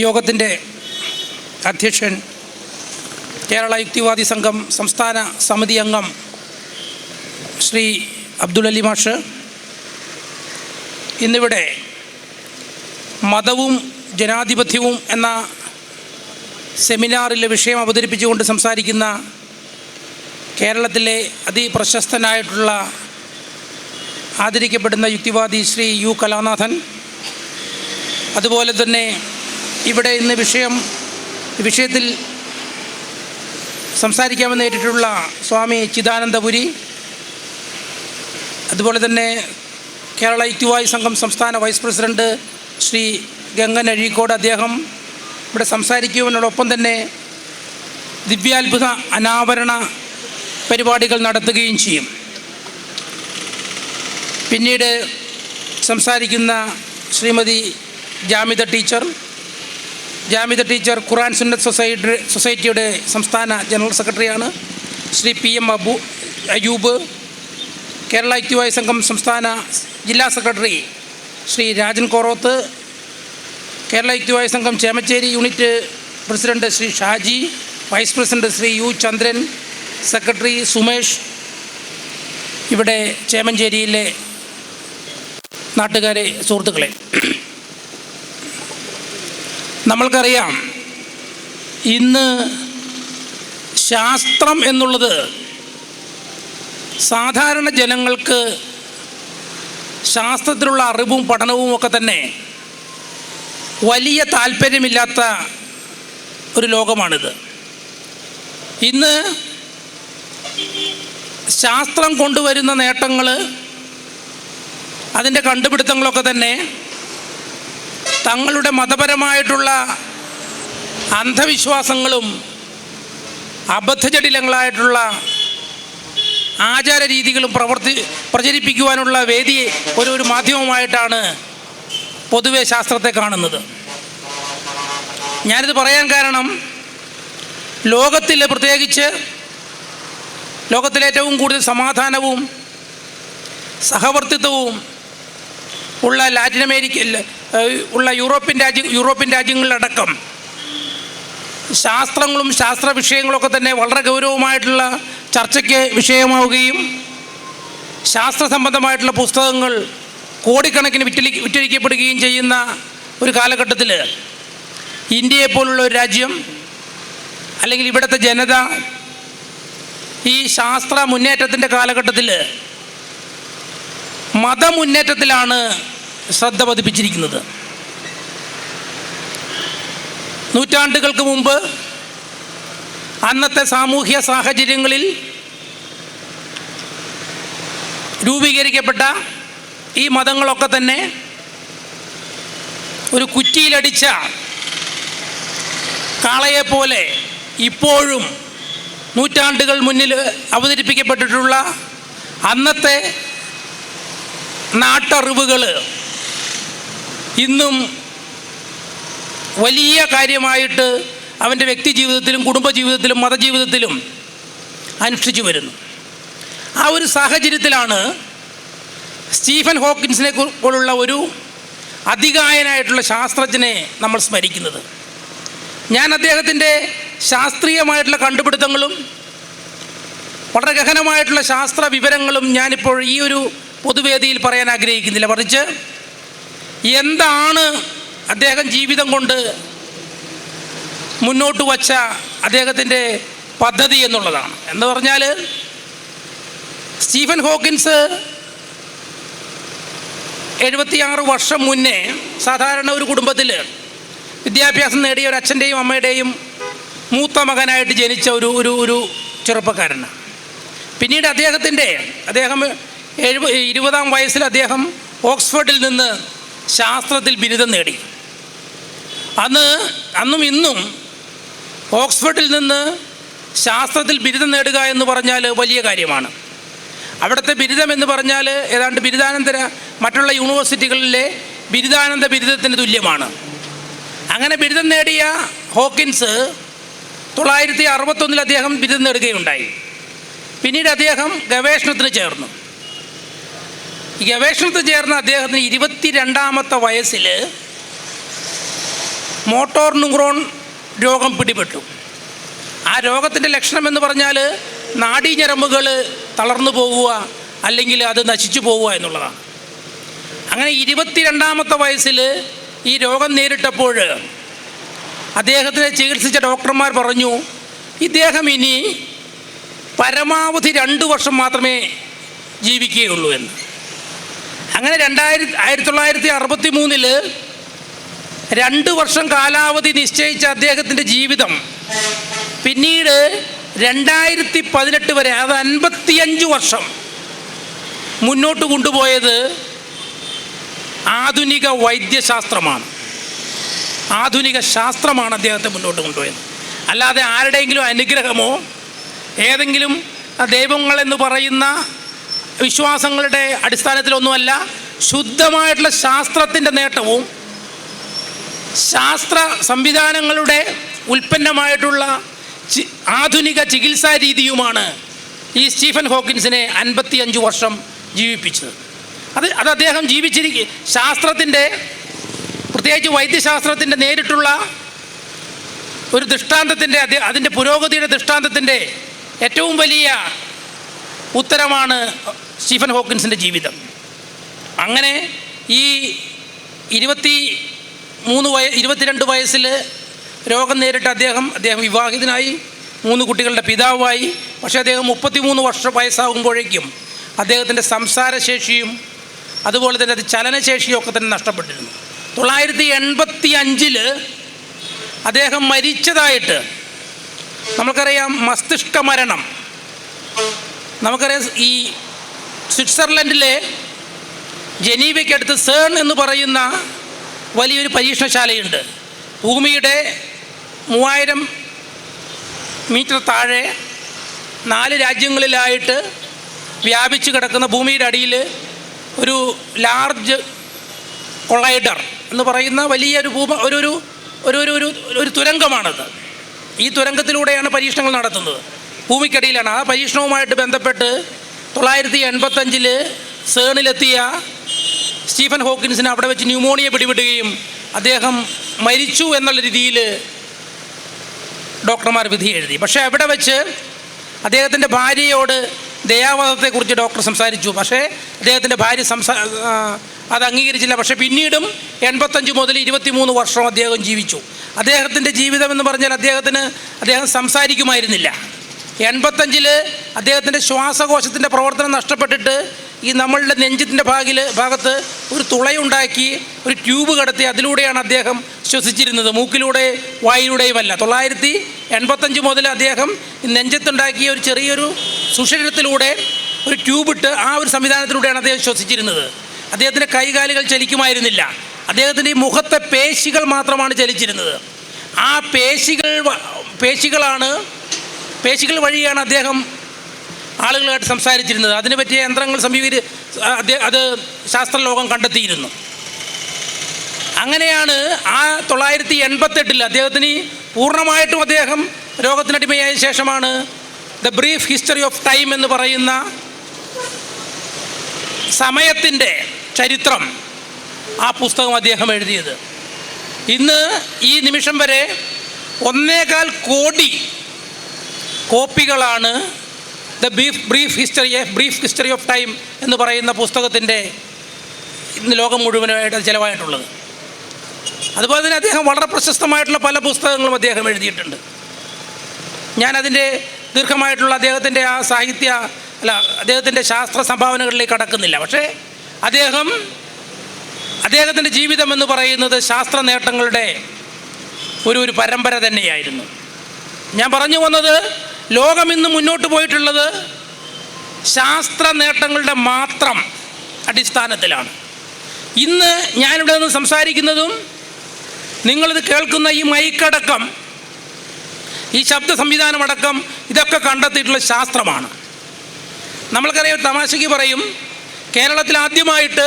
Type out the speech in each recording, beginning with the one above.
യോഗത്തിന്റെ അധ്യക്ഷൻ കേരള യുക്തിവാദി സംഘം സംസ്ഥാന സമിതി അംഗം ശ്രീ അബ്ദുൽ അലി മാഷ്. ഇന്നിവിടെ മതവും ജനാധിപത്യവും എന്ന സെമിനാറിലെ വിഷയം അവതരിപ്പിച്ചുകൊണ്ട് സംസാരിക്കുന്ന കേരളത്തിലെ അതിപ്രശസ്തനായിട്ടുള്ള ആദരിക്കപ്പെടുന്ന യുക്തിവാദി ശ്രീ യു കലാനാഥൻ അതുപോലെ തന്നെ ഇവിടെ ഇന്ന് വിഷയം വിഷയത്തിൽ സംസാരിക്കാമെന്ന് ഏറ്റിട്ടുള്ള സ്വാമി ചിദാനന്ദപുരി അതുപോലെ തന്നെ കേരള യുക്തിവാദി സംഘം സംസ്ഥാന വൈസ് പ്രസിഡന്റ് ശ്രീ ഗംഗൻ അഴീക്കോട് അദ്ദേഹം ഇവിടെ സംസാരിക്കുവാനോടൊപ്പം തന്നെ ദിവ്യാത്ഭുത അനാവരണ പരിപാടികൾ നടത്തുകയും ചെയ്യും. പിന്നീട് സംസാരിക്കുന്ന Shrimati Jamitha teacher Jamida teacher Quran Sunnath society സൊസൈറ്റിയുടെ സംസ്ഥാന ജനറൽ സെക്രട്ടറിയാണ്. ശ്രീ പി എം അബു അയൂബ് കേരള ഐക്യവായ സംഘം സംസ്ഥാന ജില്ലാ സെക്രട്ടറി ശ്രീ രാജൻ കോറോത്ത് കേരള ഐക്യവായ സംഘം Chemancheri unit president Shri Shaji vice president Shri U Chandran secretary Sumesh ഇവിടെ ചേമഞ്ചേരിയിലെ നാട്ടുകാരെ സുഹൃത്തുക്കളെ. നമ്മൾക്കറിയാം. ഇന്ന് ശാസ്ത്രം എന്നുള്ളത് സാധാരണ ജനങ്ങൾക്ക് ശാസ്ത്രത്തിലുള്ള അറിവും പഠനവും ഒക്കെ തന്നെ വലിയ താല്പര്യമില്ലാത്ത ഒരു ലോകമാണിത്. ഇന്ന് ശാസ്ത്രം കൊണ്ടുവരുന്ന നേട്ടങ്ങൾ അതിന്റെ കണ്ടുപിടുത്തങ്ങളൊക്കെ തന്നെ തങ്ങളുടെ മതപരമായിട്ടുള്ള അന്ധവിശ്വാസങ്ങളും അബദ്ധജടിലങ്ങളായിട്ടുള്ള ആചാര രീതികളും പ്രവർത്തി പ്രചരിപ്പിക്കുവാനുള്ള വേദി ഒരു ഒരു മാധ്യമമായിട്ടാണ് പൊതുവെ ശാസ്ത്രത്തെ കാണുന്നത്. ഞാനിത് പറയാൻ കാരണം ലോകത്തിൽ പ്രത്യേകിച്ച് ലോകത്തിലേറ്റവും കൂടുതൽ സമാധാനവും സഹവർത്തിത്വവും ഉള്ള ലാറ്റിൻ ഉള്ള യൂറോപ്യൻ രാജ്യ യൂറോപ്യൻ രാജ്യങ്ങളിലടക്കം ശാസ്ത്രങ്ങളും ശാസ്ത്ര വിഷയങ്ങളൊക്കെ തന്നെ വളരെ ഗൗരവമായിട്ടുള്ള ചർച്ചയ്ക്ക് വിഷയമാവുകയും ശാസ്ത്ര സംബന്ധമായിട്ടുള്ള പുസ്തകങ്ങൾ കോടിക്കണക്കിന് വിറ്റലി വിറ്റഴിക്കപ്പെടുകയും ചെയ്യുന്ന ഒരു കാലഘട്ടത്തിൽ ഇന്ത്യയെ പോലുള്ള ഒരു രാജ്യം അല്ലെങ്കിൽ ഇവിടുത്തെ ജനത ഈ ശാസ്ത്ര മുന്നേറ്റത്തിന്റെ കാലഘട്ടത്തിൽ മതമുന്നേറ്റത്തിലാണ് ശ്രദ്ധ പതിപ്പിച്ചിരിക്കുന്നത്. നൂറ്റാണ്ടുകൾക്ക് മുമ്പ് അന്നത്തെ സാമൂഹ്യ സാഹചര്യങ്ങളിൽ രൂപീകരിക്കപ്പെട്ട ഈ മതങ്ങളൊക്കെ തന്നെ ഒരു കുറ്റിയിലടിച്ച കാളയെപ്പോലെ ഇപ്പോഴും നൂറ്റാണ്ടുകൾ മുന്നിൽ അവതരിപ്പിക്കപ്പെട്ടിട്ടുള്ള അന്നത്തെ നാട്ടറിവുകൾ ഇന്നും വലിയ കാര്യമായിട്ട് അവന്റെ വ്യക്തി ജീവിതത്തിലും കുടുംബജീവിതത്തിലും മതജീവിതത്തിലും അനുഷ്ഠിച്ചു വരുന്നു. ആ ഒരു സാഹചര്യത്തിലാണ് സ്റ്റീഫൻ ഹോക്കിൻസിനെ പോലുള്ള ഒരു അധികായനായിട്ടുള്ള ശാസ്ത്രജ്ഞനെ നമ്മൾ സ്മരിക്കുന്നത്. ഞാൻ അദ്ദേഹത്തിന്റെ ശാസ്ത്രീയമായിട്ടുള്ള കണ്ടുപിടുത്തങ്ങളും വളരെ ഗഹനമായിട്ടുള്ള ശാസ്ത്ര വിവരങ്ങളും ഞാനിപ്പോൾ ഈ ഒരു പൊതുവേദിയിൽ പറയാൻ ആഗ്രഹിക്കുന്നില്ല. മറിച്ച് എന്താണ് അദ്ദേഹം ജീവിതം കൊണ്ട് മുന്നോട്ട് വച്ച അദ്ദേഹത്തിന്റെ പദ്ധതി എന്നുള്ളതാണ്. എന്ന് പറഞ്ഞാൽ സ്റ്റീഫൻ ഹോക്കിൻസ് എഴുപത്തിയാറ് വർഷം മുന്നേ സാധാരണ ഒരു കുടുംബത്തിൽ വിദ്യാഭ്യാസം നേടിയ ഒരു അച്ഛന്റെയും അമ്മയുടെയും മൂത്ത മകനായിട്ട് ജനിച്ച ഒരു ഒരു ഒരു ചെറുപ്പക്കാരനാണ്. പിന്നീട് അദ്ദേഹത്തിന്റെ അദ്ദേഹം എഴുപ ഇരുപതാം വയസ്സിൽ അദ്ദേഹം ഓക്സ്ഫോർഡിൽ നിന്ന് ശാസ്ത്രത്തിൽ ബിരുദം നേടി. അന്ന് അന്നും ഇന്നും ഓക്സ്ഫോർഡിൽ നിന്ന് ശാസ്ത്രത്തിൽ ബിരുദം നേടുക എന്ന് പറഞ്ഞാൽ വലിയ കാര്യമാണ്. അവിടുത്തെ ബിരുദം എന്ന് പറഞ്ഞാൽ ഏതാണ്ട് ബിരുദാനന്തര മറ്റുള്ള യൂണിവേഴ്സിറ്റികളിലെ ബിരുദാനന്ദ ബിരുദത്തിന് തുല്യമാണ്. അങ്ങനെ ബിരുദം നേടിയ ഹോക്കിൻസ് തൊള്ളായിരത്തി അറുപത്തൊന്നിൽ അദ്ദേഹം ബിരുദം നേടുകയുണ്ടായി. പിന്നീട് അദ്ദേഹം ഗവേഷണത്തിന് ചേർന്നു. ഈ ഗവേഷണത്തിൽ ചേർന്ന അദ്ദേഹത്തിന് ഇരുപത്തിരണ്ടാമത്തെ വയസ്സിൽ മോട്ടോർ ന്യൂറോൺ രോഗം പിടിപെട്ടു. ആ രോഗത്തിന്റെ ലക്ഷണം എന്ന് പറഞ്ഞാൽ നാഡീഞരമ്പുകൾ തളർന്നു പോകുക അല്ലെങ്കിൽ അത് നശിച്ചു പോവുക എന്നുള്ളതാണ്. അങ്ങനെ ഇരുപത്തിരണ്ടാമത്തെ വയസ്സിൽ ഈ രോഗം നേരിട്ടപ്പോൾ അദ്ദേഹത്തിനെ ചികിത്സിച്ച ഡോക്ടർമാർ പറഞ്ഞു ഇദ്ദേഹം ഇനി പരമാവധി രണ്ട് വർഷം മാത്രമേ ജീവിക്കുകയുള്ളൂ എന്ന്. അങ്ങനെ രണ്ടായിരത്തി ആയിരത്തി തൊള്ളായിരത്തി അറുപത്തി മൂന്നിൽ രണ്ട് വർഷം കാലാവധി നിശ്ചയിച്ച അദ്ദേഹത്തിന്റെ ജീവിതം പിന്നീട് രണ്ടായിരത്തി പതിനെട്ട് വരെ അത് അൻപത്തിയഞ്ച് വർഷം മുന്നോട്ട് കൊണ്ടുപോയത് ആധുനിക വൈദ്യശാസ്ത്രമാണ്. ആധുനിക ശാസ്ത്രമാണ് അദ്ദേഹത്തെ മുന്നോട്ട് കൊണ്ടുപോയത്. അല്ലാതെ ആരുടെയെങ്കിലും അനുഗ്രഹമോ ഏതെങ്കിലും ദൈവങ്ങളെന്ന് പറയുന്ന വിശ്വാസങ്ങളുടെ അടിസ്ഥാനത്തിലൊന്നുമല്ല ശുദ്ധമായിട്ടുള്ള ശാസ്ത്രത്തിന്റെ നേട്ടവും ശാസ്ത്ര സംവിധാനങ്ങളുടെ ഉൽപ്പന്നമായിട്ടുള്ള ആധുനിക ചികിത്സാ രീതിയുമാണ് ഈ സ്റ്റീഫൻ ഹോക്കിൻസിനെ അൻപത്തിയഞ്ച് വർഷം ജീവിപ്പിച്ചത്. അത് അത് അദ്ദേഹം ജീവിച്ചിരിക്കുക ശാസ്ത്രത്തിന്റെ പ്രത്യേകിച്ച് വൈദ്യശാസ്ത്രത്തിന്റെ നേരിട്ടുള്ള ഒരു ദൃഷ്ടാന്തത്തിന്റെ അതിന്റെ പുരോഗതിയുടെ ദൃഷ്ടാന്തത്തിന്റെ ഏറ്റവും വലിയ ഉത്തരമാണ് സ്റ്റീഫൻ ഹോക്കിൻസിന്റെ ജീവിതം. അങ്ങനെ ഈ ഇരുപത്തി മൂന്ന് വയ ഇരുപത്തിരണ്ട് വയസ്സിൽ രോഗം നേരിട്ട് അദ്ദേഹം അദ്ദേഹം വിവാഹിതനായി. മൂന്ന് കുട്ടികളുടെ പിതാവായി. പക്ഷേ അദ്ദേഹം മുപ്പത്തിമൂന്ന് വർഷം വയസ്സാകുമ്പോഴേക്കും അദ്ദേഹത്തിന്റെ സംസാരശേഷിയും അതുപോലെ തന്നെ അത് ചലനശേഷിയും ഒക്കെ തന്നെ നഷ്ടപ്പെട്ടിരുന്നു. തൊള്ളായിരത്തി എൺപത്തി അഞ്ചിൽ അദ്ദേഹം മരിച്ചതായിട്ട് നമുക്കറിയാം മസ്തിഷ്ക മരണം നമുക്കറിയാം ഈ സ്വിറ്റ്സർലൻഡിലെ ജനീവയ്ക്കടുത്ത് സേൺ എന്ന് പറയുന്ന വലിയൊരു പരീക്ഷണശാലയുണ്ട്. ഭൂമിയുടെ മൂവായിരം മീറ്റർ താഴെ നാല് രാജ്യങ്ങളിലായിട്ട് വ്യാപിച്ച് കിടക്കുന്ന ഭൂമിയുടെ അടിയിൽ ഒരു ലാർജ് കൊളൈഡർ എന്ന് പറയുന്ന വലിയൊരു ഭൂമ ഒരു ഒരു ഒരു ഒരു തുരങ്കമാണത്. ഈ തുരങ്കത്തിലൂടെയാണ് പരീക്ഷണങ്ങൾ നടത്തുന്നത്. ഭൂമിക്കടിയിലാണ്. ആ പരീക്ഷണവുമായിട്ട് ബന്ധപ്പെട്ട് തൊള്ളായിരത്തി എൺപത്തഞ്ചിൽ സേണിലെത്തിയ സ്റ്റീഫൻ ഹോക്കിൻസിന് അവിടെ വെച്ച് ന്യൂമോണിയ പിടിപെടുകയും അദ്ദേഹം മരിച്ചു എന്നുള്ള രീതിയിൽ ഡോക്ടർമാർ വിധി എഴുതി. പക്ഷേ അവിടെ വെച്ച് അദ്ദേഹത്തിന്റെ ഭാര്യയോട് ദയാവധത്തെക്കുറിച്ച് ഡോക്ടർ സംസാരിച്ചു. പക്ഷേ അദ്ദേഹത്തിന്റെ ഭാര്യ സംസാ അത് അംഗീകരിച്ചില്ല. പക്ഷേ പിന്നീടും എൺപത്തഞ്ച് മുതൽ ഇരുപത്തിമൂന്ന് വർഷം അദ്ദേഹം ജീവിച്ചു. അദ്ദേഹത്തിന്റെ ജീവിതം എന്ന് പറഞ്ഞാൽ അദ്ദേഹത്തിന് അദ്ദേഹം സംസാരിക്കുമായിരുന്നില്ല. എൺപത്തഞ്ചിൽ അദ്ദേഹത്തിന്റെ ശ്വാസകോശത്തിന്റെ പ്രവർത്തനം നഷ്ടപ്പെട്ടിട്ട് ഈ നമ്മളുടെ നെഞ്ചത്തിന്റെ ഭാഗിൽ ഭാഗത്ത് ഒരു തുളയുണ്ടാക്കി ഒരു ട്യൂബ് കടത്തി അതിലൂടെയാണ് അദ്ദേഹം ശ്വസിച്ചിരുന്നത്. മൂക്കിലൂടെ വായിലൂടെയുമല്ല. തൊള്ളായിരത്തി എൺപത്തഞ്ച് മുതൽ അദ്ദേഹം നെഞ്ചത്തുണ്ടാക്കിയ ഒരു ചെറിയൊരു സുഷിരത്തിലൂടെ ഒരു ട്യൂബ് ഇട്ട് ആ ഒരു സംവിധാനത്തിലൂടെയാണ് അദ്ദേഹം ശ്വസിച്ചിരുന്നത്. അദ്ദേഹത്തിന്റെ കൈകാലുകൾ ചലിക്കുമായിരുന്നില്ല. അദ്ദേഹത്തിന്റെ ഈ മുഖത്തെ പേശികൾ മാത്രമാണ് ചലിച്ചിരുന്നത്. ആ പേശികൾ പേശികളാണ് പേശികൾ വഴിയാണ് അദ്ദേഹം ആളുകളുമായിട്ട് സംസാരിച്ചിരുന്നത്. അതിനെ പറ്റിയ യന്ത്രങ്ങൾ അദ്ദേഹം അത് ശാസ്ത്രലോകം കണ്ടെത്തിയിരുന്നു. അങ്ങനെയാണ് ആ തൊള്ളായിരത്തി എൺപത്തെട്ടിൽ അദ്ദേഹത്തിന് പൂർണമായിട്ടും അദ്ദേഹം രോഗത്തിനടിമയായ ശേഷമാണ് the brief history of time എന്ന് പറയുന്ന സമയത്തിന്റെ ചരിത്രം ആ പുസ്തകം അദ്ദേഹം എഴുതിയത്. ഇന്ന് ഈ നിമിഷം വരെ ഒന്നേകാൽ കോടി കോപ്പികളാണ് the beef brief history a brief history of time എന്ന് പറയുന്ന പുസ്തകത്തിന്റെ ഇന്ന് ലോകം മുഴുവനായിട്ട് ചിലവായിട്ടുള്ളത്. അതുപോലെ തന്നെ അദ്ദേഹം വളരെ പ്രശസ്തമായിട്ടുള്ള പല പുസ്തകങ്ങളും അദ്ദേഹം എഴുതിയിട്ടുണ്ട്. ഞാനതിന്റെ ദീർഘമായിട്ടുള്ള അദ്ദേഹത്തിന്റെ ആ സാഹിത്യ അല്ല അദ്ദേഹത്തിന്റെ ശാസ്ത്ര സംഭാവനകളിലേക്ക് കടക്കുന്നില്ല. പക്ഷേ അദ്ദേഹം അദ്ദേഹത്തിന്റെ ജീവിതം എന്ന് പറയുന്നത് ശാസ്ത്ര നേട്ടങ്ങളുടെ ഒരു ഒരു പരമ്പര തന്നെയായിരുന്നു. ഞാൻ പറഞ്ഞു വന്നത് ലോകം ഇന്ന് മുന്നോട്ട് പോയിട്ടുള്ളത് ശാസ്ത്ര നേട്ടങ്ങളുടെ മാത്രം അടിസ്ഥാനത്തിലാണ്. ഇന്ന് ഞാനിവിടെ നിന്ന് സംസാരിക്കുന്നതും നിങ്ങളിത് കേൾക്കുന്ന ഈ മൈക്കടക്കം ഈ ശബ്ദ സംവിധാനമടക്കം ഇതൊക്കെ കണ്ടെത്തിയിട്ടുള്ള ശാസ്ത്രമാണ്. നമ്മൾക്കറിയാം തമാശയ്ക്ക് പറയും കേരളത്തിൽ ആദ്യമായിട്ട്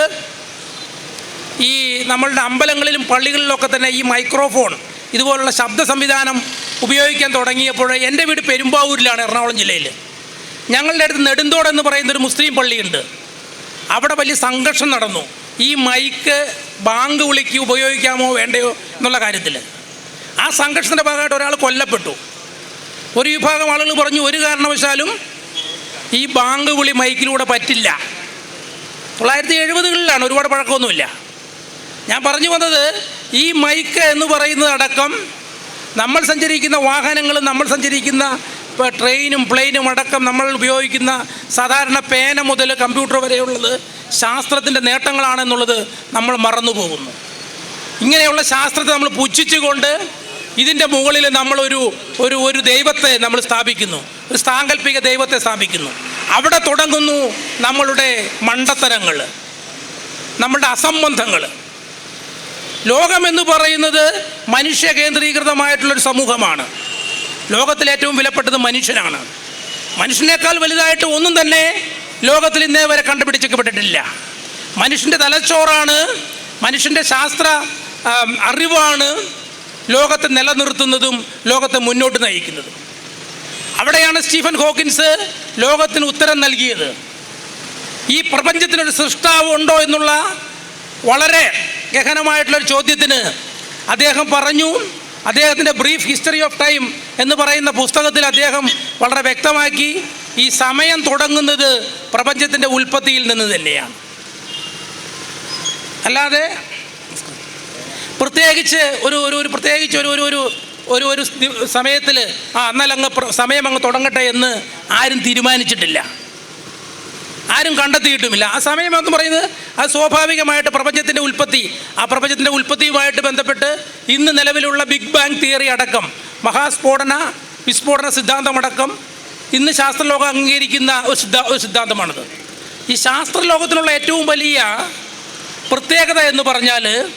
ഈ നമ്മളുടെ അമ്പലങ്ങളിലും പള്ളികളിലൊക്കെ തന്നെ ഈ മൈക്രോഫോൺ ഇതുപോലുള്ള ശബ്ദ സംവിധാനം ഉപയോഗിക്കാൻ തുടങ്ങിയപ്പോൾ എന്റെ വീട് പെരുമ്പാവൂരിലാണ് എറണാകുളം ജില്ലയിൽ ഞങ്ങളുടെ അടുത്ത് നെടുന്തോട് എന്ന് പറയുന്ന ഒരു മുസ്ലിം പള്ളിയുണ്ട്. അവിടെ വലിയ സംഘർഷം നടന്നു. ഈ മൈക്ക് ബാങ്ക് വിളിക്ക് ഉപയോഗിക്കാമോ വേണ്ടയോ എന്നുള്ള കാര്യത്തിൽ ആ സംഘർഷത്തിന്റെ ഭാഗമായിട്ട് ഒരാൾ കൊല്ലപ്പെട്ടു. ഒരു വിഭാഗം ആളുകൾ പറഞ്ഞു ഒരു കാരണവശാലും ഈ ബാങ്ക് വിളി മൈക്കിലൂടെ പറ്റില്ല. തൊള്ളായിരത്തി എഴുപതുകളിലാണ് ഒരുപാട് പഴക്കമൊന്നുമില്ല. ഞാൻ പറഞ്ഞു വന്നത് ഈ മൈക്ക് എന്ന് പറയുന്നത് അടക്കം നമ്മൾ സഞ്ചരിക്കുന്ന വാഹനങ്ങളും നമ്മൾ സഞ്ചരിക്കുന്ന ഇപ്പോൾ ട്രെയിനും പ്ലെയിനും അടക്കം നമ്മൾ ഉപയോഗിക്കുന്ന സാധാരണ പേന മുതൽ കമ്പ്യൂട്ടർ വരെയുള്ളത് ശാസ്ത്രത്തിന്റെ നേട്ടങ്ങളാണെന്നുള്ളത് നമ്മൾ മറന്നുപോകുന്നു. ഇങ്ങനെയുള്ള ശാസ്ത്രത്തെ നമ്മൾ പുച്ഛിച്ചുകൊണ്ട് ഇതിന്റെ മുകളിൽ നമ്മളൊരു ഒരു ഒരു ദൈവത്തെ നമ്മൾ സ്ഥാപിക്കുന്നു. ഒരു സാങ്കല്പിക ദൈവത്തെ സ്ഥാപിക്കുന്നു. അവിടെ തുടങ്ങുന്നു നമ്മളുടെ മണ്ടത്തരങ്ങൾ നമ്മളുടെ അസംബന്ധങ്ങൾ. ലോകമെന്ന് പറയുന്നത് മനുഷ്യ കേന്ദ്രീകൃതമായിട്ടുള്ളൊരു സമൂഹമാണ്. ലോകത്തിൽ ഏറ്റവും വിലപ്പെട്ടത് മനുഷ്യനാണ്. മനുഷ്യനേക്കാൾ വലുതായിട്ട് ഒന്നും തന്നെ ലോകത്തിൽ ഇന്നേ വരെ കണ്ടുപിടിച്ചപ്പെട്ടിട്ടില്ല മനുഷ്യന്റെ തലച്ചോറാണ് മനുഷ്യന്റെ ശാസ്ത്ര അറിവാണ് ലോകത്തെ നിലനിർത്തുന്നതും ലോകത്തെ മുന്നോട്ട് നയിക്കുന്നതും. അവിടെയാണ് സ്റ്റീഫൻ ഹോക്കിൻസ് ലോകത്തിന് ഉത്തരം നൽകിയത്. ഈ പ്രപഞ്ചത്തിനൊരു സൃഷ്ടാവ് ഉണ്ടോ എന്നുള്ള വളരെ ഗഹനമായിട്ടുള്ളൊരു ചോദ്യത്തിന് അദ്ദേഹം പറഞ്ഞു. അദ്ദേഹത്തിന്റെ ബ്രീഫ് ഹിസ്റ്ററി ഓഫ് ടൈം എന്ന് പറയുന്ന പുസ്തകത്തിൽ അദ്ദേഹം വളരെ വ്യക്തമാക്കി ഈ സമയം തുടങ്ങുന്നത് പ്രപഞ്ചത്തിന്റെ ഉൽപ്പത്തിയിൽ നിന്ന് തന്നെയാണ്. അല്ലാതെ പ്രത്യേകിച്ച് ഒരു ഒരു ഒരു പ്രത്യേകിച്ച് ഒരു ഒരു ഒരു ഒരു ഒരു സമയത്തിൽ ആ എന്നാൽ അങ്ങ് സമയം അങ്ങ് തുടങ്ങട്ടെ എന്ന് ആരും തീരുമാനിച്ചിട്ടില്ല. ആരും കണ്ടെത്തിയിട്ടുമില്ല. ആ സമയം എന്ന് പറയുന്നത് അത് സ്വാഭാവികമായിട്ട് പ്രപഞ്ചത്തിന്റെ ഉൽപ്പത്തി. ആ പ്രപഞ്ചത്തിന്റെ ഉൽപ്പത്തിയുമായിട്ട് ബന്ധപ്പെട്ട് ഇന്ന് നിലവിലുള്ള ബിഗ് ബാങ് തിയറി അടക്കം മഹാസ്ഫോടന വിസ്ഫോടന സിദ്ധാന്തമടക്കം ഇന്ന് ശാസ്ത്രലോകം അംഗീകരിക്കുന്ന ഒരു സിദ്ധാ ഒരു സിദ്ധാന്തമാണത്. ഈ ശാസ്ത്രലോകത്തിനുള്ള ഏറ്റവും വലിയ പ്രത്യേകത എന്ന് പറഞ്ഞാൽ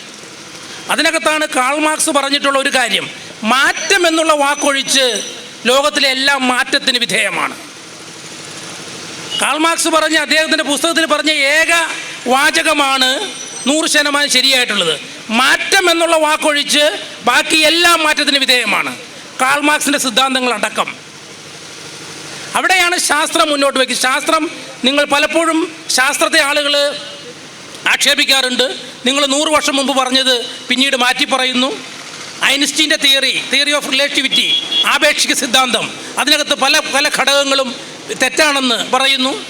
അതിനകത്താണ് കാൾ മാർക്സ് പറഞ്ഞിട്ടുള്ള ഒരു കാര്യം. മാറ്റം എന്നുള്ള വാക്കൊഴിച്ച് ലോകത്തിലെ എല്ലാം മാറ്റത്തിന് വിധേയമാണ്. കാൾ മാർക്സ് പറഞ്ഞ അദ്ദേഹത്തിന്റെ പുസ്തകത്തിൽ പറഞ്ഞ ഏക വാചകമാണ് നൂറ് ശതമാനം ശരിയായിട്ടുള്ളത്. മാറ്റം എന്നുള്ള വാക്കൊഴിച്ച് ബാക്കി എല്ലാം മാറ്റത്തിന് വിധേയമാണ്. കാൾ സിദ്ധാന്തങ്ങളടക്കം അവിടെയാണ് ശാസ്ത്രം മുന്നോട്ട് വയ്ക്കുന്നത് ശാസ്ത്രം നിങ്ങൾ പലപ്പോഴും ശാസ്ത്രത്തെ ആളുകൾ ആക്ഷേപിക്കാറുണ്ട്. നിങ്ങൾ നൂറ് വർഷം മുമ്പ് പറഞ്ഞത് പിന്നീട് മാറ്റി പറയുന്നു. ഐൻസ്റ്റീന്റെ തിയറി തിയറി ഓഫ് റിലേറ്റിവിറ്റി ആപേക്ഷിക സിദ്ധാന്തം അതിനകത്ത് പല പല ഘടകങ്ങളും തെറ്റാണെന്ന് പറയുന്നു.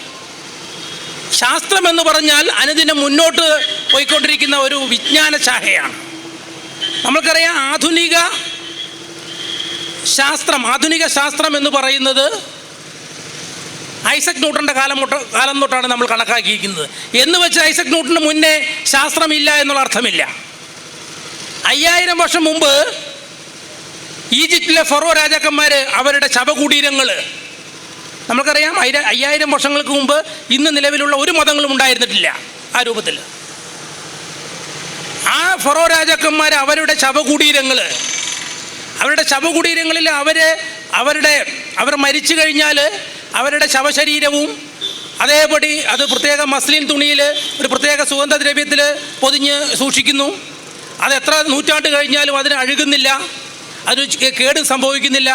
ശാസ്ത്രമെന്ന് പറഞ്ഞാൽ അനുദിനം മുന്നോട്ട് പോയിക്കൊണ്ടിരിക്കുന്ന ഒരു വിജ്ഞാന ശാഖയാണ് നമ്മൾക്കറിയാം ആധുനിക ശാസ്ത്രം ആധുനിക ശാസ്ത്രം എന്ന് പറയുന്നത് ഐസക് ന്യൂട്ടന്റെ കാലം തൊട്ട് കാലം തൊട്ടാണ് നമ്മൾ കണക്കാക്കിയിരിക്കുന്നത്. എന്ന് വെച്ച് ഐസക് ന്യൂട്ടന് മുന്നേ ശാസ്ത്രമില്ല എന്നുള്ള അർത്ഥമില്ല. അയ്യായിരം വർഷം മുമ്പ് ഈജിപ്തിലെ ഫറോ രാജാക്കന്മാർ അവരുടെ ശവകുടീരങ്ങൾ നമുക്കറിയാം അയ്യ അയ്യായിരം വർഷങ്ങൾക്ക് മുമ്പ് ഇന്ന് നിലവിലുള്ള ഒരു മതങ്ങളും ഉണ്ടായിരുന്നിട്ടില്ല ആ രൂപത്തിൽ. ആ ഫറോ രാജാക്കന്മാർ അവരുടെ ശവകുടീരങ്ങൾ അവരുടെ ശവകുടീരങ്ങളിൽ അവർ അവരുടെ അവർ മരിച്ചു കഴിഞ്ഞാൽ അവരുടെ ശവശരീരവും അതേപടി അത് പ്രത്യേക മസ്ലിൻ തുണിയിൽ ഒരു പ്രത്യേക സുഗന്ധദ്രവ്യത്തിൽ പൊതിഞ്ഞ് സൂക്ഷിക്കുന്നു. അത് എത്ര നൂറ്റാണ്ട് കഴിഞ്ഞാലും അതിന് അഴുകുന്നില്ല. അതിന് കേട് സംഭവിക്കുന്നില്ല.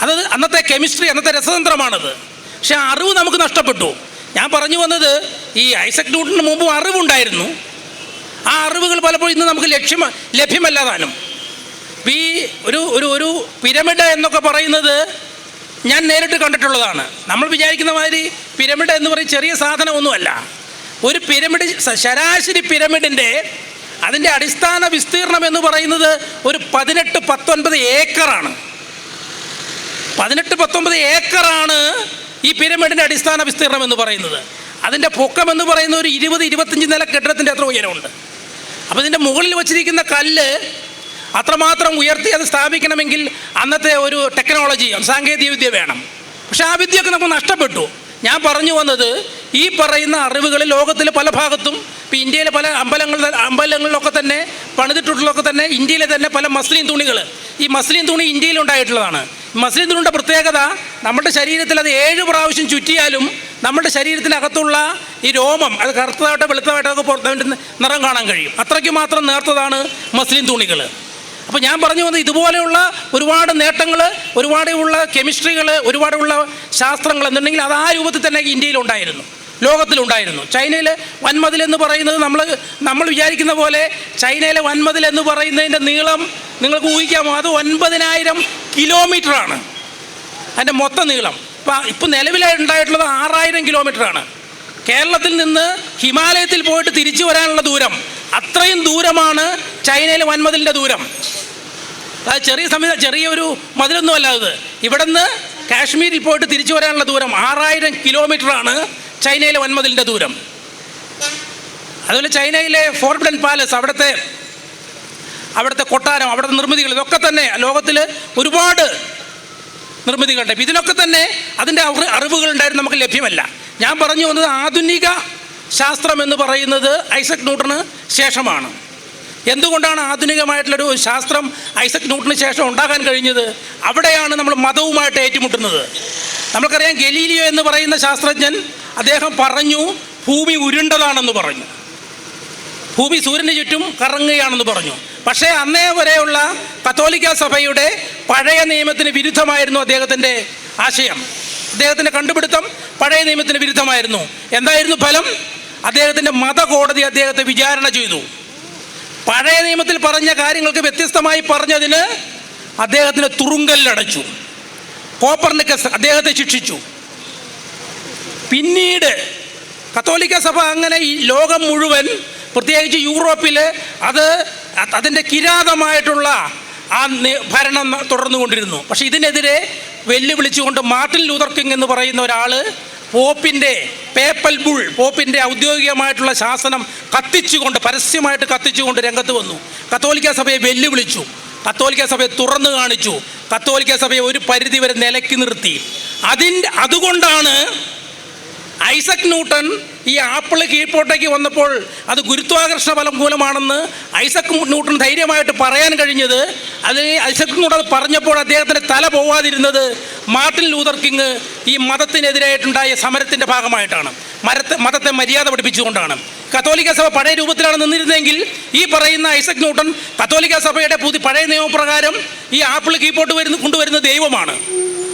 അത് അന്നത്തെ കെമിസ്ട്രി അന്നത്തെ രസതന്ത്രമാണത്. പക്ഷെ അറിവ് നമുക്ക് നഷ്ടപ്പെട്ടു. ഞാൻ പറഞ്ഞു വന്നത് ഈ ഐസക് ന്യൂട്ടന് മുമ്പും അറിവുണ്ടായിരുന്നു. ആ അറിവുകൾ പലപ്പോഴും ഇന്ന് നമുക്ക് ലക്ഷ്യം ലഭ്യമല്ലാതാനും. ഈ ഒരു ഒരു ഒരു പിരമിഡ് എന്നൊക്കെ പറയുന്നത് ഞാൻ നേരിട്ട് കണ്ടിട്ടുള്ളതാണ്. നമ്മൾ വിചാരിക്കുന്ന മാതിരി പിരമിഡ് എന്ന് പറയും ചെറിയ സാധനമൊന്നുമല്ല. ഒരു പിരമിഡ് ശരാശരി പിരമിഡിന്റെ അതിന്റെ അടിസ്ഥാന വിസ്തീർണം എന്ന് പറയുന്നത് ഒരു പതിനെട്ട് പത്തൊൻപത് ഏക്കറാണ്. പതിനെട്ട് പത്തൊമ്പത് ഏക്കറാണ് ഈ പിരമിഡിന്റെ അടിസ്ഥാന വിസ്തീർണം എന്ന് പറയുന്നത്. അതിന്റെ പൊക്കം എന്ന് പറയുന്ന ഒരു ഇരുപത് ഇരുപത്തഞ്ച് നില കെട്ടിടത്തിന്റെ അത്ര ഉയരമുണ്ട്. അപ്പോൾ ഇതിന്റെ മുകളിൽ വച്ചിരിക്കുന്ന കല്ല് അത്രമാത്രം ഉയർത്തി അത് സ്ഥാപിക്കണമെങ്കിൽ അന്നത്തെ ഒരു ടെക്നോളജി സാങ്കേതിക വിദ്യ വേണം. പക്ഷെ ആ വിദ്യയൊക്കെ നമുക്ക് നഷ്ടപ്പെട്ടു. ഞാൻ പറഞ്ഞു വന്നത് ഈ പറയുന്ന അറിവുകൾ ലോകത്തിലെ പല ഭാഗത്തും ഇപ്പോൾ ഇന്ത്യയിലെ പല അമ്പലങ്ങൾ അമ്പലങ്ങളിലൊക്കെ തന്നെ പണിതിട്ടുള്ളതൊക്കെ തന്നെ ഇന്ത്യയിലെ തന്നെ പല മസ്ലിം തുണികൾ ഈ മസ്ലിം തുണി ഇന്ത്യയിൽ ഉണ്ടായിട്ടുള്ളതാണ്. മസ്ലിൻ തുണിയുടെ പ്രത്യേകത. നമ്മുടെ ശരീരത്തിൽ അത് ഏഴ് പ്രാവശ്യം ചുറ്റിയാലും നമ്മുടെ ശരീരത്തിനകത്തുള്ള ഈ രോമം അത് കറുത്തതായിട്ടോ വെളുത്തതായിട്ടോ ഒക്കെ പുറത്ത് നിറം കാണാൻ കഴിയും. അത്രയ്ക്ക് മാത്രം നേർത്തതാണ് മസ്ലിം തുണികൾ അപ്പോൾ ഞാൻ പറഞ്ഞു വന്നത് ഇതുപോലെയുള്ള ഒരുപാട് നേട്ടങ്ങൾ ഒരുപാടുള്ള കെമിസ്ട്രികൾ ഒരുപാടുള്ള ശാസ്ത്രങ്ങൾ എന്നുണ്ടെങ്കിൽ അത് ആ രൂപത്തിൽ തന്നെ ഇന്ത്യയിലുണ്ടായിരുന്നു ലോകത്തിലുണ്ടായിരുന്നു. ചൈനയിൽ വൻമതിൽ എന്ന് പറയുന്നത് നമ്മൾ നമ്മൾ വിചാരിക്കുന്ന പോലെ ചൈനയിലെ വൻമതിൽ എന്ന് പറയുന്നതിന്റെ നീളം നിങ്ങൾക്ക് ഊഹിക്കാമോ? അത് ഒൻപതിനായിരം കിലോമീറ്ററാണ്. അതിന്റെ മൊത്തം നീളം. ഇപ്പം ഇപ്പം നിലവിലുണ്ടായിട്ടുള്ളത് ആറായിരം കിലോമീറ്ററാണ്. കേരളത്തിൽ നിന്ന് ഹിമാലയത്തിൽ പോയിട്ട് തിരിച്ചു വരാനുള്ള ദൂരം അത്രയും ദൂരമാണ് ചൈനയിലെ വൻമതിലിന്റെ ദൂരം. അത് ചെറിയ സമയത്ത് ചെറിയൊരു മതിലൊന്നും അല്ല അത്. ഇവിടെ നിന്ന് കാശ്മീരിൽ പോയിട്ട് തിരിച്ചു വരാനുള്ള ദൂരം ആറായിരം കിലോമീറ്ററാണ് ചൈനയിലെ വൻമതിലിന്റെ ദൂരം. അതുപോലെ ചൈനയിലെ ഫോർബിഡൻ പാലസ് അവിടുത്തെ അവിടുത്തെ കൊട്ടാരം അവിടുത്തെ നിർമ്മിതികൾ ഇതൊക്കെ തന്നെ ലോകത്തിൽ ഒരുപാട് നിർമ്മിതികളുണ്ട്. ഇതിനൊക്കെ തന്നെ അതിന്റെ അറിവുകൾ ഉണ്ടായിരുന്നു നമുക്ക് ലഭ്യമല്ല. ഞാൻ പറഞ്ഞു വന്നത് ആധുനിക ശാസ്ത്രം എന്ന് പറയുന്നത് ഐസക് ന്യൂട്ടന് ശേഷമാണ്. എന്തുകൊണ്ടാണ് ആധുനികമായിട്ടുള്ളൊരു ശാസ്ത്രം ഐസക് ന്യൂട്ടന് ശേഷം ഉണ്ടാകാൻ കഴിഞ്ഞത്? അവിടെയാണ് നമ്മൾ മതവുമായിട്ട് ഏറ്റുമുട്ടുന്നത്. നമുക്കറിയാം ഗലീലിയോ എന്ന് പറയുന്ന ശാസ്ത്രജ്ഞൻ അദ്ദേഹം പറഞ്ഞു ഭൂമി ഉരുണ്ടതാണെന്ന് പറഞ്ഞു. ഭൂമി സൂര്യന് ചുറ്റും കറങ്ങുകയാണെന്ന് പറഞ്ഞു. പക്ഷേ അന്നേ വരെയുള്ള കത്തോലിക്ക സഭയുടെ പഴയ നിയമത്തിന് വിരുദ്ധമായിരുന്നു അദ്ദേഹത്തിന്റെ ആശയം. അദ്ദേഹത്തിന്റെ കണ്ടുപിടുത്തം പഴയ നിയമത്തിന് വിരുദ്ധമായിരുന്നു. എന്തായിരുന്നു ഫലം? അദ്ദേഹത്തിന്റെ മതകോടതി അദ്ദേഹത്തെ വിചാരണ ചെയ്തു. പഴയ നിയമത്തിൽ പറഞ്ഞ കാര്യങ്ങൾക്ക് വ്യത്യസ്തമായി പറഞ്ഞതിന് അദ്ദേഹത്തിന് തുറുങ്കലിലടച്ചു. കോപ്പർനിക്കസ് അദ്ദേഹത്തെ ശിക്ഷിച്ചു. പിന്നീട് കത്തോലിക്ക സഭ അങ്ങനെ ഈ ലോകം മുഴുവൻ പ്രത്യേകിച്ച് യൂറോപ്പിൽ അത് അതിന്റെ കിരാതമായിട്ടുള്ള ആ ഭരണം തുടർന്നു തുടർന്നുകൊണ്ടിരുന്നു. പക്ഷെ ഇതിനെതിരെ വെല്ലുവിളിച്ചുകൊണ്ട് മാർട്ടിൻ ലൂതർ കിങ് എന്ന് പറയുന്ന ഒരാൾ പോപ്പിന്റെ പേപ്പൽ ബുൾ പോപ്പിന്റെ ഔദ്യോഗികമായിട്ടുള്ള ശാസനം കത്തിച്ചുകൊണ്ട് പരസ്യമായിട്ട് കത്തിച്ചുകൊണ്ട് രംഗത്ത് വന്നു. കത്തോലിക്ക സഭയെ വെല്ലുവിളിച്ചു. കത്തോലിക്ക സഭയെ തുറന്നു കാണിച്ചു. കത്തോലിക്ക സഭയെ ഒരു പരിധി വരെ നിലയ്ക്ക് നിർത്തി. അതിന്റെ അതുകൊണ്ടാണ് ഐസക് ന്യൂട്ടൺ ഈ ആപ്പിൾ കീഴ്പോട്ടേക്ക് വന്നപ്പോൾ അത് ഗുരുത്വാകർഷണ ബലം മൂലമാണെന്ന് ഐസക് ന്യൂട്ടൺ ധൈര്യമായിട്ട് പറയാൻ കഴിഞ്ഞത്. അത് ഐസക് ന്യൂട്ടൺ പറഞ്ഞപ്പോൾ അദ്ദേഹത്തിന്റെ തല പോവാതിരുന്നത് മാർട്ടിൻ ലൂതർ കിങ് ഈ മതത്തിനെതിരായിട്ടുണ്ടായ സമരത്തിന്റെ ഭാഗമായിട്ടാണ്. മരത്തെ മതത്തെ മര്യാദ പഠിപ്പിച്ചുകൊണ്ടാണ്. കത്തോലിക്ക സഭ പഴയ രൂപത്തിലാണ് നിന്നിരുന്നെങ്കിൽ ഈ പറയുന്ന ഐസക് ന്യൂട്ടൺ കത്തോലിക്ക സഭയുടെ പുതിയ പഴയ നിയമപ്രകാരം ഈ ആപ്പിൾ കീഴ്പോട്ട് വരുന്ന കൊണ്ടുവരുന്ന ദൈവമാണ്.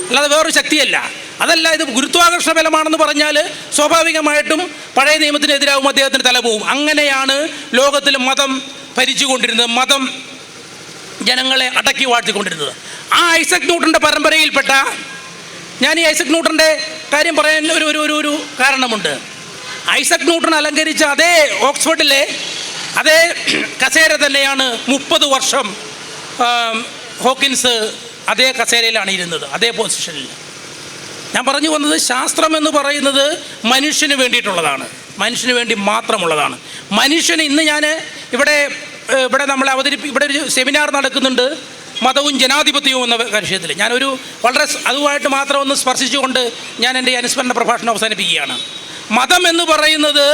അല്ലാതെ വേറൊരു ശക്തിയല്ല. അതല്ല ഇത് ഗുരുത്വാകർഷണ ബലമാണെന്ന് പറഞ്ഞാൽ സ്വാഭാവികമായിട്ടും പഴയ നിയമത്തിനെതിരാവും അദ്ദേഹത്തിന് തല പോവും അങ്ങനെയാണ് ലോകത്തിൽ മതം ഭരിച്ചുകൊണ്ടിരുന്നത് മതം ജനങ്ങളെ അടക്കി വാഴ്ത്തിക്കൊണ്ടിരുന്നത്. ആ ഐസക് ന്യൂട്ടന്റെ പരമ്പരയിൽപ്പെട്ട ഞാൻ ഈ ഐസക് ന്യൂട്ടന്റെ കാര്യം പറയാൻ ഒരു ഒരു ഒരു ഒരു കാരണമുണ്ട്. ഐസക് ന്യൂട്ടൺ അലങ്കരിച്ച അതേ ഓക്സ്ഫോർഡിലെ അതേ കസേര തന്നെയാണ് മുപ്പത് വർഷം ഹോക്കിൻസ് അതേ കസേരയിലാണ് ഇരുന്നത് അതേ പൊസിഷനിൽ ഞാൻ പറഞ്ഞു വന്നത് ശാസ്ത്രം എന്ന് പറയുന്നത് മനുഷ്യന് വേണ്ടിയിട്ടുള്ളതാണ്. മനുഷ്യന് വേണ്ടി മാത്രമുള്ളതാണ്. മനുഷ്യന് ഇന്ന് ഞാൻ ഇവിടെ ഇവിടെ നമ്മൾ അവതരിപ്പി ഇവിടെ ഒരു സെമിനാർ നടക്കുന്നുണ്ട്. മതവും ജനാധിപത്യവും എന്ന വിഷയത്തിൽ. ഞാനൊരു വളരെ അതുമായിട്ട് മാത്രം ഒന്ന് സ്പർശിച്ചുകൊണ്ട് ഞാൻ എന്റെ അനുസ്മരണ പ്രഭാഷണം അവസാനിപ്പിക്കുകയാണ്. മതം എന്ന് പറയുന്നത്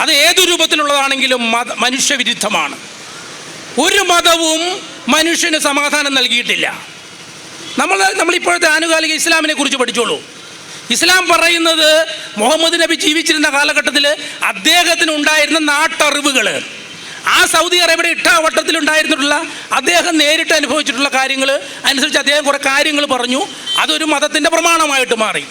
അത് ഏതു രൂപത്തിലുള്ളതാണെങ്കിലും മത മനുഷ്യവിരുദ്ധമാണ്. ഒരു മതവും മനുഷ്യന് സമാധാനം നൽകിയിട്ടില്ല. നമ്മൾ നമ്മളിപ്പോഴത്തെ ആനുകാലിക ഇസ്ലാമിനെ കുറിച്ച് പഠിച്ചോളൂ. ഇസ്ലാം പറയുന്നത് മുഹമ്മദ് നബി ജീവിച്ചിരുന്ന കാലഘട്ടത്തിൽ അദ്ദേഹത്തിന് ഉണ്ടായിരുന്ന നാട്ടറിവുകൾ. ആ സൗദി അറേബ്യയുടെ ഇട്ടാവട്ടത്തിൽ ഉണ്ടായിരുന്നിട്ടുള്ള അദ്ദേഹം നേരിട്ട് അനുഭവിച്ചിട്ടുള്ള കാര്യങ്ങൾ അനുസരിച്ച് അദ്ദേഹം കുറേ കാര്യങ്ങൾ പറഞ്ഞു. അതൊരു മതത്തിന്റെ പ്രമാണമായിട്ട് മാറി.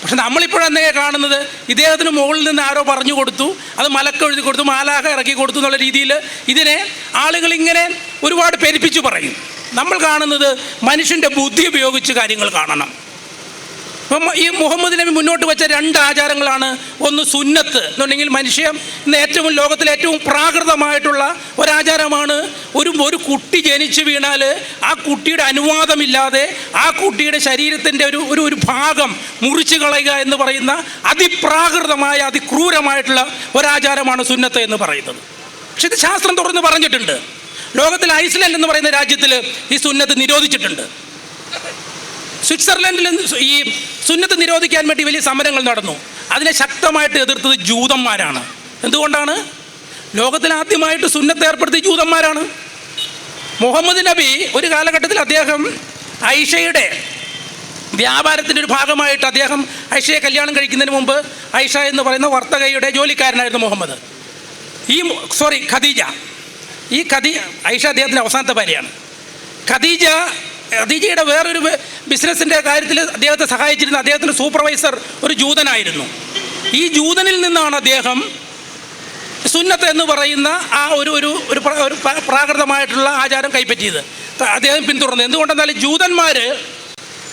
പക്ഷെ നമ്മളിപ്പോഴെന്നേ കാണുന്നത്? ഇദ്ദേഹത്തിന് മുകളിൽ നിന്ന് ആരോ പറഞ്ഞു കൊടുത്തു. അത് മലക്കെഴുതി കൊടുത്തു മാലാഹ ഇറക്കി കൊടുത്തു എന്നുള്ള രീതിയിൽ ഇതിനെ ആളുകൾ ഇങ്ങനെ ഒരുപാട് പെരുപ്പിച്ചു പറയും. നമ്മൾ കാണുന്നത് മനുഷ്യന്റെ ബുദ്ധി ഉപയോഗിച്ച് കാര്യങ്ങൾ കാണണം. അപ്പം ഈ മുഹമ്മദ് നബി മുന്നോട്ട് വെച്ച രണ്ട് ആചാരങ്ങളാണ്. ഒന്ന് സുന്നത്ത് എന്നുണ്ടെങ്കിൽ മനുഷ്യൻ ഇന്ന് ഏറ്റവും ലോകത്തിലെ ഏറ്റവും പ്രാകൃതമായിട്ടുള്ള ഒരാചാരമാണ്. ഒരു ഒരു കുട്ടി ജനിച്ചു വീണാൽ ആ കുട്ടിയുടെ അനുവാദമില്ലാതെ ആ കുട്ടിയുടെ ശരീരത്തിന്റെ ഒരു ഒരു ഒരു ഭാഗം മുറിച്ചു കളയുക എന്ന് പറയുന്ന അതിപ്രാകൃതമായ അതിക്രൂരമായിട്ടുള്ള ഒരാചാരമാണ് സുന്നത്ത് എന്ന് പറയുന്നത്. പക്ഷെ ഇത് ശാസ്ത്രം തുറന്ന് പറഞ്ഞിട്ടുണ്ട്. ലോകത്തിൽ ഐസ്ലൻഡ് എന്ന് പറയുന്ന രാജ്യത്തിൽ ഈ സുന്നത്ത് നിരോധിച്ചിട്ടുണ്ട്. സ്വിറ്റ്സർലൻഡിൽ ഈ സുന്നത്ത് നിരോധിക്കാൻ വേണ്ടി വലിയ സമരങ്ങൾ നടന്നു. അതിനെ ശക്തമായിട്ട് എതിർത്തത് ജൂതന്മാരാണ്. എന്തുകൊണ്ടാണ്? ലോകത്തിൽ ആദ്യമായിട്ട് സുന്നത്ത് ഏർപ്പെടുത്തിയ ജൂതന്മാരാണ്. മുഹമ്മദ് നബി ഒരു കാലഘട്ടത്തിൽ അദ്ദേഹം ഐഷയുടെ വ്യാപാരത്തിന്റെ ഒരു ഭാഗമായിട്ട് അദ്ദേഹം ഐഷയെ കല്യാണം കഴിക്കുന്നതിന് മുമ്പ് ഐഷ എന്ന് പറയുന്ന വർത്തകയുടെ ജോലിക്കാരനായിരുന്നു മുഹമ്മദ്. ഈ സോറി ഖദീജ. ഈ ഖദീ ഐഷ അദ്ദേഹത്തിന്റെ അവസാനത്തെ ഭാര്യയാണ്. ഖദീജ ഖദീജയുടെ വേറൊരു ബിസിനസ്സിന്റെ കാര്യത്തിൽ അദ്ദേഹത്തെ സഹായിച്ചിരുന്ന അദ്ദേഹത്തിന്റെ സൂപ്പർവൈസർ ഒരു ജൂതനായിരുന്നു. ഈ ജൂതനിൽ നിന്നാണ് അദ്ദേഹം സുന്നത്ത് എന്ന് പറയുന്ന ആ ഒരു ഒരു ഒരു പ്ര- ഒരു പ്ര- പ്രാകൃതമായിട്ടുള്ള ആചാരം കൈപ്പറ്റിയത്. അദ്ദേഹം പിന്തുടർന്നത് എന്തുകൊണ്ടെന്നാൽ ജൂതന്മാർ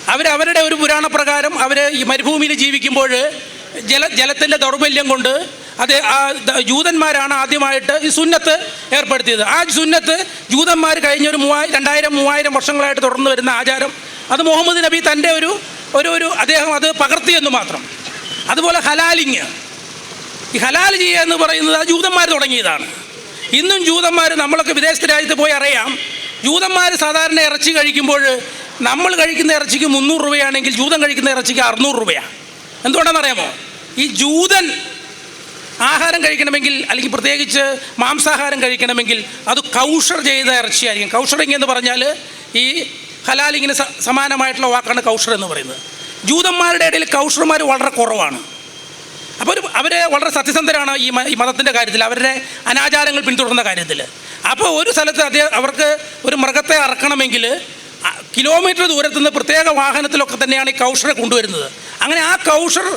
അവർ അവരുടെ ഒരു പുരാണപ്രകാരം അവർ ഈ മരുഭൂമിയിൽ ജീവിക്കുമ്പോൾ ജല ജലത്തിന്റെ ദൗർബല്യം കൊണ്ട് അത് ആ ജൂതന്മാരാണ് ആദ്യമായിട്ട് ഈ സുന്നത്ത് ഏർപ്പെടുത്തിയത്. ആ സുന്നത്ത് ജൂതന്മാർ കഴിഞ്ഞ ഒരു മൂവായിരം രണ്ടായിരം മൂവായിരം വർഷങ്ങളായിട്ട് തുടർന്ന് വരുന്ന ആചാരം അത് മുഹമ്മദ് നബി തന്റെ ഒരു ഒരു ഒരു അദ്ദേഹം അത് പകർത്തിയെന്ന് മാത്രം. അതുപോലെ ഹലാലിങ്. ഈ ഹലാൽ ചെയ്യുക എന്ന് പറയുന്നത് ആ ജൂതന്മാർ തുടങ്ങിയതാണ്. ഇന്നും ജൂതന്മാർ നമ്മളൊക്കെ വിദേശ രാജ്യത്ത് പോയി അറിയാം. ജൂതന്മാർ സാധാരണ ഇറച്ചി കഴിക്കുമ്പോൾ നമ്മൾ കഴിക്കുന്ന ഇറച്ചിക്ക് മുന്നൂറ് രൂപയാണെങ്കിൽ ജൂതൻ കഴിക്കുന്ന ഇറച്ചിക്ക് അറുന്നൂറ് രൂപയാണ് എന്തുകൊണ്ടാണെന്ന് അറിയാമോ ഈ ജൂതൻ ആഹാരം കഴിക്കണമെങ്കിൽ അല്ലെങ്കിൽ പ്രത്യേകിച്ച് മാംസാഹാരം കഴിക്കണമെങ്കിൽ അത് കൗഷർ ചെയ്ത ഇറച്ചിയായിരിക്കും. കൗഷറിങ് എന്ന് പറഞ്ഞാൽ ഈ ഹലാലിങ്ങിന് സമാനമായിട്ടുള്ള വാക്കാണ് കൗഷർ എന്ന് പറയുന്നത്. ജൂതന്മാരുടെ ഇടയിൽ കൗഷർമാർ വളരെ കുറവാണ്. അപ്പോൾ അവർ വളരെ സത്യസന്ധരാണ് ഈ ഈ മതത്തിന്റെ കാര്യത്തിൽ അവരുടെ അനാചാരങ്ങൾ പിന്തുടർന്ന കാര്യത്തിൽ അപ്പോൾ ഒരു സ്ഥലത്ത് അദ്ദേഹം അവർക്ക് ഒരു മൃഗത്തെ അറക്കണമെങ്കിൽ കിലോമീറ്റർ ദൂരത്തു നിന്ന് പ്രത്യേക വാഹനത്തിലൊക്കെ തന്നെയാണ് ഈ കൗഷറെ കൊണ്ടുവരുന്നത്. അങ്ങനെ ആ കൗഷർ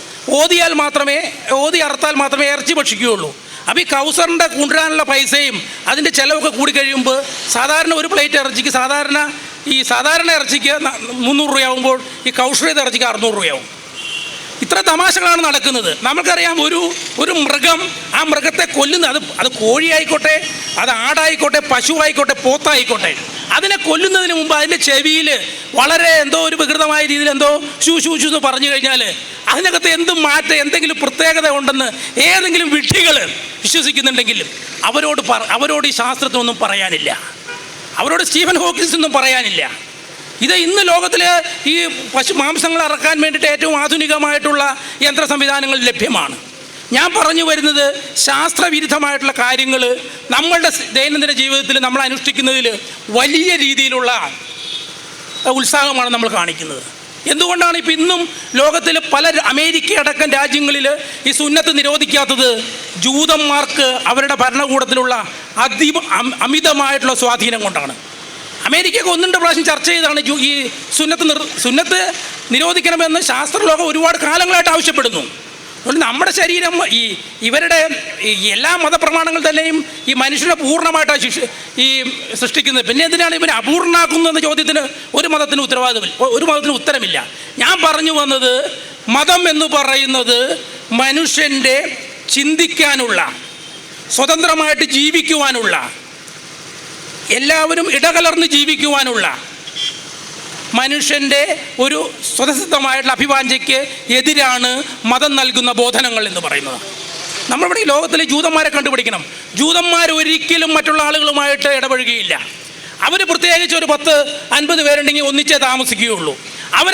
ഓതിയാൽ മാത്രമേ ഓതി അറുത്താൽ മാത്രമേ ഇറച്ചി ഭക്ഷിക്കുകയുള്ളൂ. അപ്പോൾ ഈ കൗസറിന്റെ കൊണ്ടുവരാനുള്ള പൈസയും അതിന്റെ ചിലവൊക്കെ കൂടി കഴിയുമ്പോൾ സാധാരണ ഒരു പ്ലേറ്റ് ഇറച്ചിക്ക് സാധാരണ ഈ സാധാരണ ഇറച്ചിക്ക് മുന്നൂറ് രൂപയാവുമ്പോൾ ഈ കൗഷർ ചെയ്ത ഇറച്ചിക്ക് അറുന്നൂറ് രൂപയാവും. ഇത്ര തമാശകളാണ് നടക്കുന്നത്. നമുക്കറിയാം ഒരു ഒരു മൃഗം ആ മൃഗത്തെ കൊല്ലുന്നത് അത് അത് കോഴിയായിക്കോട്ടെ അത് ആടായിക്കോട്ടെ പശു ആയിക്കോട്ടെ പോത്തായിക്കോട്ടെ. അതിനെ കൊല്ലുന്നതിന് മുമ്പ് അതിന്റെ ചെവിയിൽ വളരെ എന്തോ ഒരു വികൃതമായ രീതിയിൽ എന്തോ ഷൂ ഷൂ ഷൂ എന്ന് പറഞ്ഞു കഴിഞ്ഞാൽ അതിനകത്ത് എന്ത് മാറ്റം എന്തെങ്കിലും പ്രത്യേകത ഉണ്ടെന്ന് ഏതെങ്കിലും വിഡ്ഢികൾ വിശ്വസിക്കുന്നുണ്ടെങ്കിലും അവരോട് പറ അവരോട് ഈ ശാസ്ത്രത്തിനൊന്നും പറയാനില്ല. അവരോട് സ്റ്റീഫൻ ഹോക്കിൻസ് ഒന്നും പറയാനില്ല. ഇത് ഇന്ന് ലോകത്തിൽ ഈ പശു മാംസങ്ങൾ ഇറക്കാൻ വേണ്ടിയിട്ട് ഏറ്റവും ആധുനികമായിട്ടുള്ള യന്ത്ര സംവിധാനങ്ങൾ ലഭ്യമാണ്. ഞാൻ പറഞ്ഞു വരുന്നത് ശാസ്ത്രവിരുദ്ധമായിട്ടുള്ള കാര്യങ്ങൾ നമ്മളുടെ ദൈനംദിന ജീവിതത്തിൽ നമ്മൾ അനുഷ്ഠിക്കുന്നതിൽ വലിയ രീതിയിലുള്ള ഉത്സാഹമാണ് നമ്മൾ കാണിക്കുന്നത്. എന്തുകൊണ്ടാണ് ഇപ്പം ഇന്നും ലോകത്തിൽ പല അമേരിക്കയടക്കം രാജ്യങ്ങളിൽ ഈ സുന്നത്ത് നിരോധിക്കാത്തത്? ജൂതന്മാർക്ക് അവരുടെ ഭരണകൂടത്തിലുള്ള അതി അമിതമായിട്ടുള്ള സ്വാധീനം കൊണ്ടാണ്. അമേരിക്കയൊക്കെ ഒന്നിന്റെ പ്രാവശ്യം ചർച്ച ചെയ്താണ് ഈ സുന്നത്ത് നിർ സുന്നത്ത് നിരോധിക്കണമെന്ന് ശാസ്ത്രലോകം ഒരുപാട് കാലങ്ങളായിട്ട് ആവശ്യപ്പെടുന്നു. അതുകൊണ്ട് നമ്മുടെ ശരീരം ഈ ഇവരുടെ എല്ലാ മതപ്രമാണങ്ങൾ തന്നെയും ഈ മനുഷ്യനെ പൂർണമായിട്ടാണ് ശിക്ഷ ഈ സൃഷ്ടിക്കുന്നത്. പിന്നെ എന്തിനാണ് ഇവനെ അപൂർണാക്കുന്നതെന്ന ചോദ്യത്തിന് ഒരു മതത്തിന് ഉത്തരവാദിത്തമില്ല ഒരു മതത്തിന് ഉത്തരമില്ല. ഞാൻ പറഞ്ഞു വന്നത് മതം എന്ന് പറയുന്നത് മനുഷ്യന്റെ ചിന്തിക്കാനുള്ള സ്വതന്ത്രമായിട്ട് ജീവിക്കുവാനുള്ള എല്ലാവരും ഇടകലർന്ന് ജീവിക്കുവാനുള്ള മനുഷ്യന്റെ ഒരു സ്വതസിദ്ധമായിട്ടുള്ള അഭിവാഞ്ചയ്ക്ക് എതിരാണ് മതം നൽകുന്ന ബോധനങ്ങൾ എന്ന് പറയുന്നത്. നമ്മളിവിടെ ഈ ലോകത്തിലെ ജൂതന്മാരെ കണ്ടുപിടിക്കണം. ജൂതന്മാർ ഒരിക്കലും മറ്റുള്ള ആളുകളുമായിട്ട് ഇടപഴകുകയില്ല. അവർ പ്രത്യേകിച്ച് ഒരു പത്ത് അൻപത് പേരുണ്ടെങ്കിൽ ഒന്നിച്ചേ താമസിക്കുകയുള്ളൂ.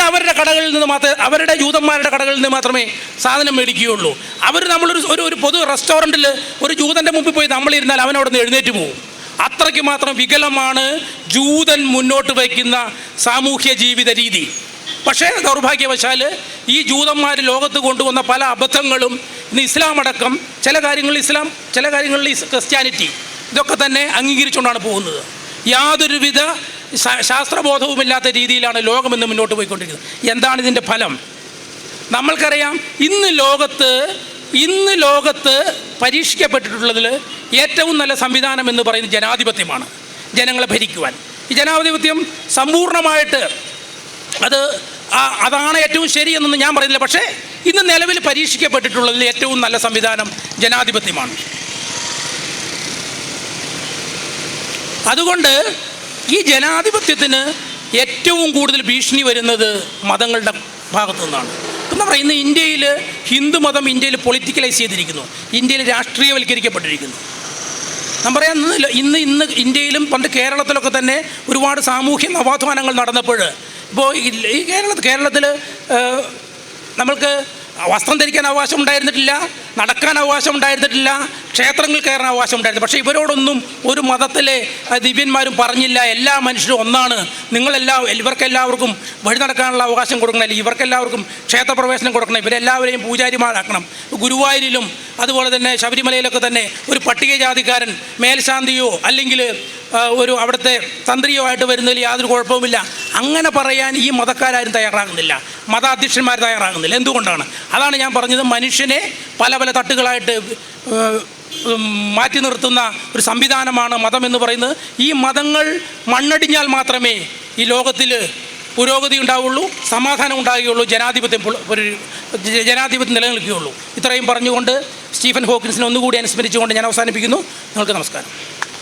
അവരുടെ കടകളിൽ നിന്ന് മാത്രമേ അവരുടെ ജൂതന്മാരുടെ കടകളിൽ നിന്ന് മാത്രമേ സാധനം മേടിക്കുകയുള്ളൂ. അവർ നമ്മളൊരു ഒരു ഒരു പൊതു റെസ്റ്റോറന്റിൽ ഒരു ജൂതന്റെ മുമ്പിൽ പോയി നമ്മളിരുന്നാൽ അവൻ നിന്ന് എഴുന്നേറ്റ് പോകും അത്രയ്ക്ക് മാത്രം വികലമാണ് ജൂതൻ മുന്നോട്ട് വയ്ക്കുന്ന സാമൂഹ്യ ജീവിത രീതി. പക്ഷേ ദൗർഭാഗ്യവശാൽ ഈ ജൂതന്മാർ ലോകത്ത് കൊണ്ടുവന്ന പല അബദ്ധങ്ങളും ഇന്ന് ഇസ്ലാം അടക്കം ചില കാര്യങ്ങളിൽ ഇസ്ലാം ചില കാര്യങ്ങളിൽ ക്രിസ്ത്യാനിറ്റി ഇതൊക്കെ തന്നെ അംഗീകരിച്ചുകൊണ്ടാണ് പോകുന്നത്. യാതൊരുവിധ ശാസ്ത്രബോധവുമില്ലാത്ത രീതിയിലാണ് ലോകം ഇന്ന് മുന്നോട്ട് പോയിക്കൊണ്ടിരിക്കുന്നത്. എന്താണ് ഇതിന്റെ ഫലം? നമ്മൾക്കറിയാം ഇന്ന് ലോകത്ത് ഇന്ന് ലോകത്ത് പരീക്ഷിക്കപ്പെട്ടിട്ടുള്ളതിൽ ഏറ്റവും നല്ല സംവിധാനം എന്ന് പറയുന്നത് ജനാധിപത്യമാണ്. ജനങ്ങളെ ഭരിക്കുവാൻ. ഈ ജനാധിപത്യം സമ്പൂർണമായിട്ട് അത് അതാണ് ഏറ്റവും ശരിയെന്നൊന്നും ഞാൻ പറയുന്നില്ല. പക്ഷേ ഇന്ന് നിലവിൽ പരീക്ഷിക്കപ്പെട്ടിട്ടുള്ളതിൽ ഏറ്റവും നല്ല സംവിധാനം ജനാധിപത്യമാണ്. അതുകൊണ്ട് ഈ ജനാധിപത്യത്തിന് ഏറ്റവും കൂടുതൽ ഭീഷണി വരുന്നത് മതങ്ങളുടെ ഭാഗത്തു നിന്നാണ്. എന്താ പറയുന്നത് ഇന്ന് ഇന്ത്യയിൽ ഹിന്ദു മതം ഇന്ത്യയിൽ പൊളിറ്റിക്കലൈസ് ചെയ്തിരിക്കുന്നു. ഇന്ത്യയിൽ രാഷ്ട്രീയവൽക്കരിക്കപ്പെട്ടിരിക്കുന്നു. ഞാൻ പറയാൻ ഇന്ന് ഇന്ന് ഇന്ത്യയിലും പണ്ട് കേരളത്തിലൊക്കെ തന്നെ ഒരുപാട് സാമൂഹ്യ നവാധ്വാനങ്ങൾ നടന്നപ്പോൾ ഇപ്പോൾ ഈ കേരളത്തിൽ കേരളത്തിൽ നമ്മൾക്ക് വസ്ത്രം ധരിക്കാൻ അവകാശം ഉണ്ടായിരുന്നിട്ടില്ല. നടക്കാൻ അവകാശം ഉണ്ടായിരുന്നിട്ടില്ല ക്ഷേത്രങ്ങൾ കയറാൻ അവകാശം ഉണ്ടായിരുന്നു. പക്ഷേ ഇവരോടൊന്നും ഒരു മതത്തിലെ ദിവ്യന്മാരും പറഞ്ഞില്ല. എല്ലാ മനുഷ്യരും ഒന്നാണ്. നിങ്ങളെല്ലാം ഇവർക്കെല്ലാവർക്കും വഴി നടക്കാനുള്ള അവകാശം കൊടുക്കണം. അല്ലെങ്കിൽ ഇവർക്കെല്ലാവർക്കും ക്ഷേത്രപ്രവേശനം കൊടുക്കണം. ഇവരെല്ലാവരെയും പൂജാരിമാരാക്കണം. ഗുരുവായൂരിലും അതുപോലെ തന്നെ ശബരിമലയിലൊക്കെ തന്നെ ഒരു പട്ടികജാതിക്കാരൻ മേൽശാന്തിയോ അല്ലെങ്കിൽ ഒരു അവിടുത്തെ തന്ത്രിയോ ആയിട്ട് വരുന്നതിൽ യാതൊരു കുഴപ്പവുമില്ല. അങ്ങനെ പറയാൻ ഈ മതക്കാരും തയ്യാറാകുന്നില്ല. മതാധ്യക്ഷന്മാർ തയ്യാറാകുന്നില്ല. എന്തുകൊണ്ടാണ്? അതാണ് ഞാൻ പറഞ്ഞത്. മനുഷ്യനെ പല പല തട്ടുകളായിട്ട് മാറ്റി നിർത്തുന്ന ഒരു സംവിധാനമാണ് മതം എന്ന് പറയുന്നത്. ഈ മതങ്ങൾ മണ്ണടിഞ്ഞാൽ മാത്രമേ ഈ ലോകത്തിൽ പുരോഗതി ഉണ്ടാവുള്ളൂ സമാധാനം ഉണ്ടാകുകയുള്ളൂ ജനാധിപത്യം ഒരു ജനാധിപത്യം നിലനിൽക്കുകയുള്ളൂ. ഇത്രയും പറഞ്ഞുകൊണ്ട് സ്റ്റീഫൻ ഹോക്കിൻസിനെ ഒന്നുകൂടി അനുസ്മരിച്ചുകൊണ്ട് ഞാൻ അവസാനിപ്പിക്കുന്നു. നിങ്ങൾക്ക് നമസ്കാരം.